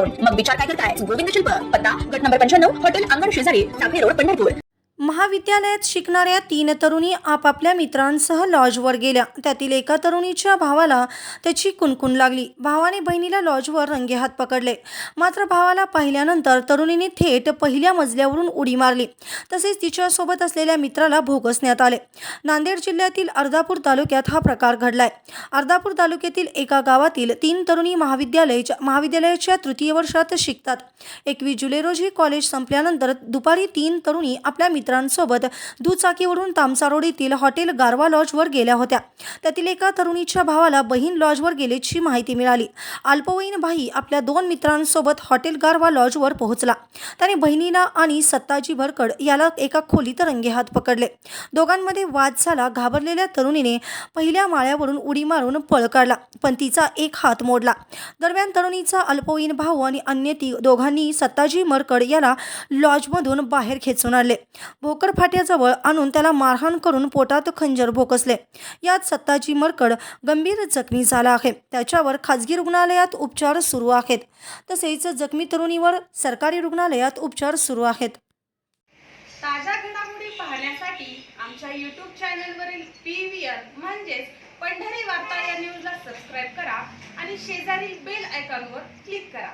मग विचार काय करताय? गोविंद शिल्प पत्ता गट नंबर पंच्याण्णव हॉटेल अंगण शेजारी टाकळी रोड पंढरपूर. महाविद्यालयात शिकणाऱ्या तीन तरुणी आपापल्या मित्रांसह लॉजवर गेल्या. त्यातील एका तरुणीच्या भावाला त्याची कुणकुण लागली. भावाने बहिणीला लॉजवर रंगेहात पकडले. मात्र भावाला पाहिल्यानंतर तरुणीने थेट पहिल्या मजल्यावरून उडी मारली. तसेच तिच्यासोबत असलेल्या मित्राला भोगसण्यात आले. नांदेड जिल्ह्यातील अर्धापूर तालुक्यात हा प्रकार घडलाय. अर्धापूर तालुक्यातील एका गावातील तीन तरुणी महाविद्यालयाच्या महाविद्यालयाच्या तृतीय वर्षात शिकतात. एकवीस जुलै रोजी कॉलेज संपल्यानंतर दुपारी तीन तरुणी आपल्या मित्रांसोबत दुचाकीवरून तामसारोडीतील हॉटेल गारवा लॉजवर गेल्या होत्या. त्यातील एका तरुणीच्या भावाला बहीण लॉजवर गेल्याची माहिती मिळाली. अल्पवयीन भाई आपल्या दोन मित्रांसोबत हॉटेल गारवा लॉजवर पोहोचला. त्याने बहिणीला आणि सत्ताजी भरकड याला एका खोलीत रंगेहात पकडले. दोघांमध्ये वाद झाला घाबरलेल्या तरुणीने पहिल्या माळ्यावरून उडी मारून पळ काढला पण तिचा एक हात मोडला. दरम्यान तरुणीचा अल्पवयीन भाऊ आणि अन्य ती दोघांनी सत्ताजी मरकड याला लॉजमधून बाहेर खेचून आणले. भोकर फाट्याजवळ आणून त्याला मारहाण करून पोटात खंजर भोकसले. यात सत्ताजी मरकड गंभीर जखमी झाला आहे. त्याच्यावर खाजगी रुग्णालयात उपचार सुरू आहेत. तसेच जखमी तरुणीवर सरकारी रुग्णालयात उपचार सुरू आहेत. ताज्या घडामोडी पाहण्यासाठी आमच्या यूट्यूब चॅनलवरील पी व्ही आर म्हणजेच पंढरी वार्ता या न्यूजला सबस्क्राईब करा आणि शेजारील बेल आयकॉनवर क्लिक करा.